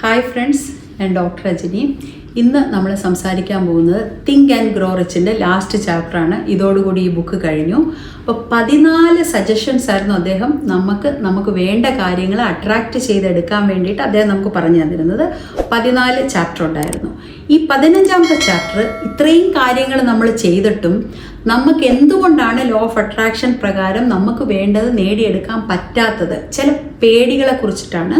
Hi friends ഞാൻ doctor Rajani. ഇന്ന് നമ്മൾ സംസാരിക്കാൻ പോകുന്നത് തിങ്ക് ആൻഡ് ഗ്രോ റിച്ചിന്റെ ലാസ്റ്റ് ചാപ്റ്ററാണ് ഇതോടുകൂടി ഈ ബുക്ക് കഴിഞ്ഞു. അപ്പോൾ പതിനാല് സജഷൻസ് ആയിരുന്നു അദ്ദേഹം നമുക്ക് നമുക്ക് വേണ്ട കാര്യങ്ങൾ അട്രാക്റ്റ് ചെയ്തെടുക്കാൻ വേണ്ടിയിട്ട് അദ്ദേഹം നമുക്ക് പറഞ്ഞു തന്നിരുന്നത്. പതിനാല് ചാപ്റ്റർ ഉണ്ടായിരുന്നു. ഈ പതിനഞ്ചാമത്തെ ചാപ്റ്റർ ഇത്രയും കാര്യങ്ങൾ നമ്മൾ ചെയ്തിട്ടും നമുക്ക് എന്തുകൊണ്ടാണ് ലോ ഓഫ് അട്രാക്ഷൻ പ്രകാരം നമുക്ക് വേണ്ടത് നേടിയെടുക്കാൻ പറ്റാത്തത്? ചില പേടികളെ കുറിച്ചിട്ടാണ്.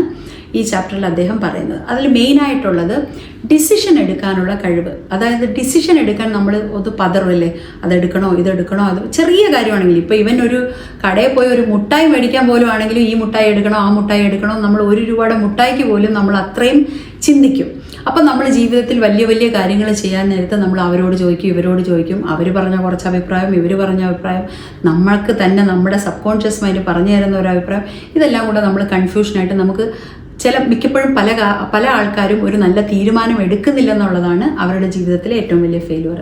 ഈ ചാപ്റ്ററിൽ അദ്ദേഹം പറയുന്നത്. അതിൽ മെയിനായിട്ടുള്ളത് ഡിസിഷൻ എടുക്കാനുള്ള കഴിവ്. അതായത് ഡിസിഷൻ എടുക്കാൻ നമ്മൾ ഒന്ന് പതറില്ലേ? അതെടുക്കണോ ഇതെടുക്കണോ? അത് ചെറിയ കാര്യമാണെങ്കിൽ ഇപ്പോൾ ഇവൻ ഒരു കടയിൽ പോയി ഒരു മുട്ടായി മേടിക്കാൻ പോലും ആണെങ്കിലും ഈ മുട്ടായി എടുക്കണോ ആ മുട്ടായി എടുക്കണോ നമ്മൾ ഒരു രൂപയുടെ മുട്ടായിക്ക് പോലും നമ്മൾ അത്രയും ചിന്തിക്കും. അപ്പം നമ്മൾ ജീവിതത്തിൽ വലിയ വലിയ കാര്യങ്ങൾ ചെയ്യാൻ നേരത്ത് നമ്മൾ അവരോട് ചോദിക്കും ഇവരോട് ചോദിക്കും. അവർ പറഞ്ഞ കുറച്ച് അഭിപ്രായം ഇവർ പറഞ്ഞ അഭിപ്രായം നമ്മൾക്ക് തന്നെ നമ്മുടെ സബ് കോൺഷ്യസ് മൈൻഡ് പറഞ്ഞു തരുന്ന ഒരു അഭിപ്രായം ഇതെല്ലാം കൂടെ നമ്മൾ കൺഫ്യൂഷനായിട്ട് നമുക്ക് ചില മിക്കപ്പോഴും പല പല ആൾക്കാരും ഒരു നല്ല തീരുമാനം എടുക്കുന്നില്ലെന്നുള്ളതാണ് അവരുടെ ജീവിതത്തിലെ ഏറ്റവും വലിയ ഫെയിലുവർ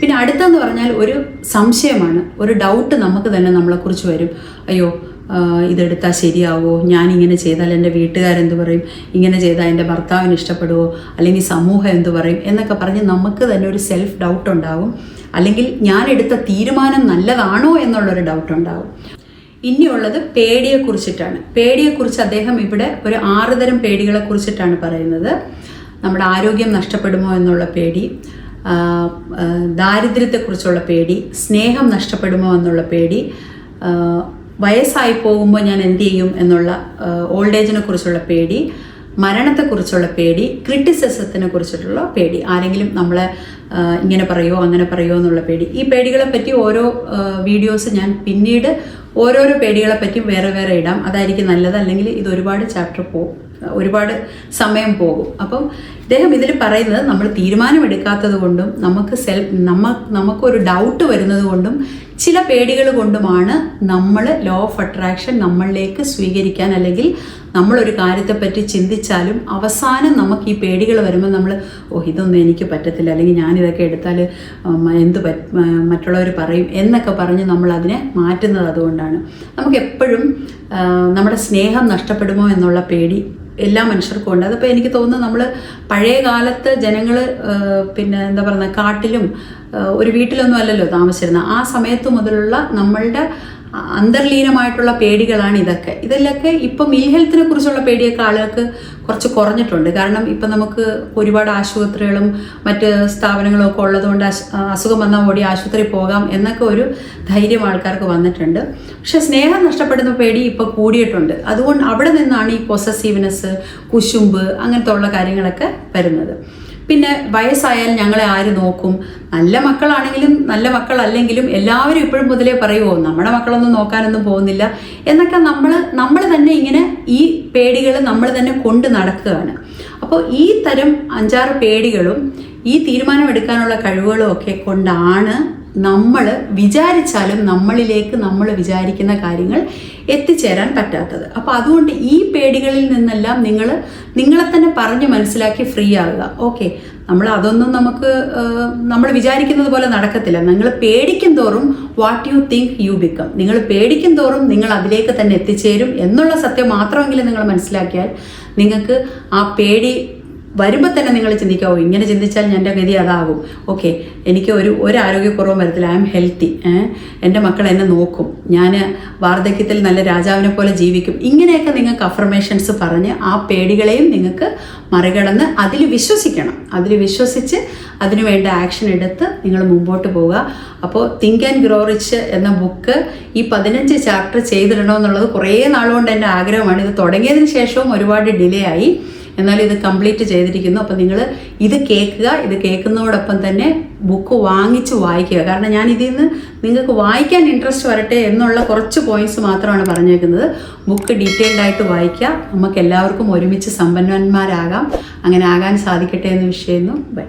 പിന്നെ അടുത്തെന്ന് പറഞ്ഞാൽ ഒരു സംശയമാണ് ഒരു ഡൗട്ട് നമുക്ക് തന്നെ നമ്മളെക്കുറിച്ച് വരും. അയ്യോ ഇതെടുത്താൽ ശരിയാവോ? ഞാൻ ഇങ്ങനെ ചെയ്താൽ എന്റെ വീട്ടുകാരെന്ത് പറയും? ഇങ്ങനെ ചെയ്താൽ എന്റെ ഭർത്താവിന് ഇഷ്ടപ്പെടുവോ? അല്ലെങ്കിൽ സമൂഹം എന്ത് പറയും? എന്നൊക്കെ പറഞ്ഞ് നമുക്ക് തന്നെ ഒരു സെൽഫ് ഡൗട്ട് ഉണ്ടാവും. അല്ലെങ്കിൽ ഞാൻ എടുത്ത തീരുമാനം നല്ലതാണോ എന്നുള്ളൊരു ഡൗട്ട് ഉണ്ടാവും. ഇനിയുള്ളത് പേടിയെ കുറിച്ചിട്ടാണ്. പേടിയെക്കുറിച്ച് അദ്ദേഹം ഇവിടെ ഒരു ആറ് തരം പേടികളെ കുറിച്ചിട്ടാണ് പറയുന്നത്. നമ്മുടെ ആരോഗ്യം നഷ്ടപ്പെടുമോ എന്നുള്ള പേടി ദാരിദ്ര്യത്തെക്കുറിച്ചുള്ള പേടി സ്നേഹം നഷ്ടപ്പെടുമോ എന്നുള്ള പേടി വയസ്സായി പോകുമ്പോൾ ഞാൻ എന്ത് ചെയ്യും എന്നുള്ള ഓൾഡ് ഏജിനെ കുറിച്ചുള്ള പേടി മരണത്തെക്കുറിച്ചുള്ള പേടി ക്രിറ്റിസിസത്തിനെ കുറിച്ചിട്ടുള്ള പേടി ആരെങ്കിലും നമ്മളെ ഇങ്ങനെ പറയുമോ അങ്ങനെ പറയുമോ എന്നുള്ള പേടി. ഈ പേടികളെ പറ്റി ഓരോ വീഡിയോസ് ഞാൻ പിന്നീട് ഓരോരോ പേടികളെ പറ്റിയും വേറെ വേറെ ഇടാം. അതായിരിക്കും നല്ലത്. അല്ലെങ്കിൽ ഇത് ഒരുപാട് ചാപ്റ്റർ പോകും ഒരുപാട് സമയം പോകും. അപ്പം ഇദ്ദേഹം ഇതിൽ പറയുന്നത് നമ്മൾ തീരുമാനമെടുക്കാത്തത് കൊണ്ടും നമുക്ക് സെൽഫ് നമ്മ നമുക്കൊരു ഡൗട്ട് വരുന്നത് കൊണ്ടും ചില പേടികൾ കൊണ്ടുമാണ് നമ്മൾ ലോ ഓഫ് അട്രാക്ഷൻ നമ്മളിലേക്ക് സ്വീകരിക്കാൻ അല്ലെങ്കിൽ നമ്മളൊരു കാര്യത്തെപ്പറ്റി ചിന്തിച്ചാലും അവസാനം നമുക്ക് ഈ പേടികൾ വരുമ്പോൾ നമ്മൾ ഓ ഇതൊന്നും എനിക്ക് പറ്റത്തില്ല. അല്ലെങ്കിൽ ഞാനിതൊക്കെ എടുത്താൽ എന്ത് മറ്റുള്ളവർ പറയും എന്നൊക്കെ പറഞ്ഞ് നമ്മൾ അതിനെ മാറ്റുന്നത് അതുകൊണ്ടാണ്. നമുക്ക് എപ്പോഴും നമ്മുടെ സ്നേഹം നഷ്ടപ്പെടുമോ എന്നുള്ള പേടി എല്ലാ മനുഷ്യർക്കും ഉണ്ട്. അതിപ്പോൾ എനിക്ക് തോന്നുന്നു നമ്മൾ പഴയ കാലത്ത് ജനങ്ങൾ പിന്നെ എന്താ പറയുക കാട്ടിലും ഒരു വീട്ടിലൊന്നും അല്ലല്ലോ താമസിച്ചിരുന്നത് ആ സമയത്ത് മുതലുള്ള നമ്മളുടെ അന്തർലീനമായിട്ടുള്ള പേടികളാണ് ഇതൊക്കെ. ഇതിലൊക്കെ ഇപ്പം ഇൽ ഹെൽത്തിനെ കുറിച്ചുള്ള പേടിയൊക്കെ ആളുകൾക്ക് കുറച്ച് കുറഞ്ഞിട്ടുണ്ട്. കാരണം ഇപ്പം നമുക്ക് ഒരുപാട് ആശുപത്രികളും മറ്റ് സ്ഥാപനങ്ങളും ഒക്കെ ഉള്ളതുകൊണ്ട് അസുഖം വന്നാൽ ഓടി ആശുപത്രി പോകാം എന്നൊക്കെ ഒരു ധൈര്യം ആൾക്കാർക്ക് വന്നിട്ടുണ്ട്. പക്ഷെ സ്നേഹം നഷ്ടപ്പെടുന്ന പേടി ഇപ്പോൾ കൂടിയിട്ടുണ്ട്. അതുകൊണ്ട് അവിടെ നിന്നാണ് ഈ പൊസസീവ്നെസ് കുശുമ്പ് അങ്ങനത്തെ ഉള്ള കാര്യങ്ങളൊക്കെ വരുന്നത്. പിന്നെ വയസ്സായാൽ ഞങ്ങളെ ആര് നോക്കും? നല്ല മക്കളാണെങ്കിലും നല്ല മക്കളല്ലെങ്കിലും എല്ലാവരും ഇപ്പോഴും മുതലേ പറയുമോ നമ്മുടെ മക്കളൊന്നും നോക്കാനൊന്നും പോകുന്നില്ല. എന്നൊക്കെ നമ്മൾ നമ്മൾ തന്നെ ഇങ്ങനെ ഈ പേടികൾ നമ്മൾ തന്നെ കൊണ്ട് നടക്കുകയാണ്. അപ്പോൾ ഈ തരം അഞ്ചാറ് പേടികളും ഈ തീരുമാനമെടുക്കാനുള്ള കഴിവുകളും ഒക്കെ കൊണ്ടാണ് നമ്മൾ വിചാരിച്ചാലും നമ്മളിലേക്ക് നമ്മൾ വിചാരിക്കുന്ന കാര്യങ്ങൾ എത്തിച്ചേരാൻ പറ്റാത്തത്. അപ്പോൾ അതുകൊണ്ട് ഈ പേടികളിൽ നിന്നെല്ലാം നിങ്ങൾ നിങ്ങളെ തന്നെ പറഞ്ഞ് മനസ്സിലാക്കി ഫ്രീ ആവുക. ഓക്കെ നമ്മൾ അതൊന്നും നമുക്ക് നമ്മൾ വിചാരിക്കുന്നത് പോലെ നടക്കത്തില്ല. നിങ്ങൾ പേടിക്കും തോറും what you think you become നിങ്ങൾ പേടിക്കും തോറും നിങ്ങൾ അതിലേക്ക് തന്നെ എത്തിച്ചേരും എന്നുള്ള സത്യം മാത്രമെങ്കിലും നിങ്ങൾ മനസ്സിലാക്കിയാൽ നിങ്ങൾക്ക് ആ പേടി വരുമ്പോൾ തന്നെ നിങ്ങൾ ചിന്തിക്കാവോ ഇങ്ങനെ ചിന്തിച്ചാൽ എന്റെ ഗതി അതാകും. ഓക്കെ എനിക്ക് ഒരു ഒരു ആരോഗ്യക്കുറവും വരത്തില്ല. I am healthy. എന്റെ മക്കൾ എന്നെ നോക്കും. ഞാൻ വാർദ്ധക്യത്തിൽ നല്ല രാജാവിനെ പോലെ ജീവിക്കും. ഇങ്ങനെയൊക്കെ നിങ്ങൾക്ക് അഫർമേഷൻസ് പറഞ്ഞ് ആ പേടികളെയും നിങ്ങൾക്ക് മറികടന്ന് അതിൽ വിശ്വസിക്കണം. അതിൽ വിശ്വസിച്ച് അതിനുവേണ്ട ആക്ഷൻ എടുത്ത് നിങ്ങൾ മുമ്പോട്ട് പോവുക. അപ്പോൾ തിങ്ക് ആൻഡ് ഗ്രോ റിച്ച് എന്ന ബുക്ക് ഈ പതിനഞ്ച് ചാപ്റ്റർ ചെയ്തിടണമെന്നുള്ളത് കുറേ നാളുകൊണ്ട് എന്റെ ആഗ്രഹമാണ്. ഇത് തുടങ്ങിയതിന് ശേഷവും ഒരുപാട് ഡിലേ ആയി. എന്നാൽ ഇത് കംപ്ലീറ്റ് ചെയ്തിരിക്കുന്നു. അപ്പം നിങ്ങൾ ഇത് കേൾക്കുക ഇത് കേൾക്കുന്നതോടൊപ്പം തന്നെ ബുക്ക് വാങ്ങിച്ച് വായിക്കുക. കാരണം ഞാൻ ഇതിൽ നിന്ന് നിങ്ങൾക്ക് വായിക്കാൻ ഇൻട്രസ്റ്റ് വരട്ടെ എന്നുള്ള കുറച്ച് പോയിന്റ്സ് മാത്രമാണ് പറഞ്ഞേക്കുന്നത്. ബുക്ക് ഡീറ്റെയിൽഡ് ആയിട്ട് വായിക്കുക. നമുക്ക് എല്ലാവർക്കും ഒരുമിച്ച് സമ്പന്നന്മാരാകാം. അങ്ങനെ ആകാൻ സാധിക്കട്ടെ എന്ന് വിഷയുന്നു. ബൈ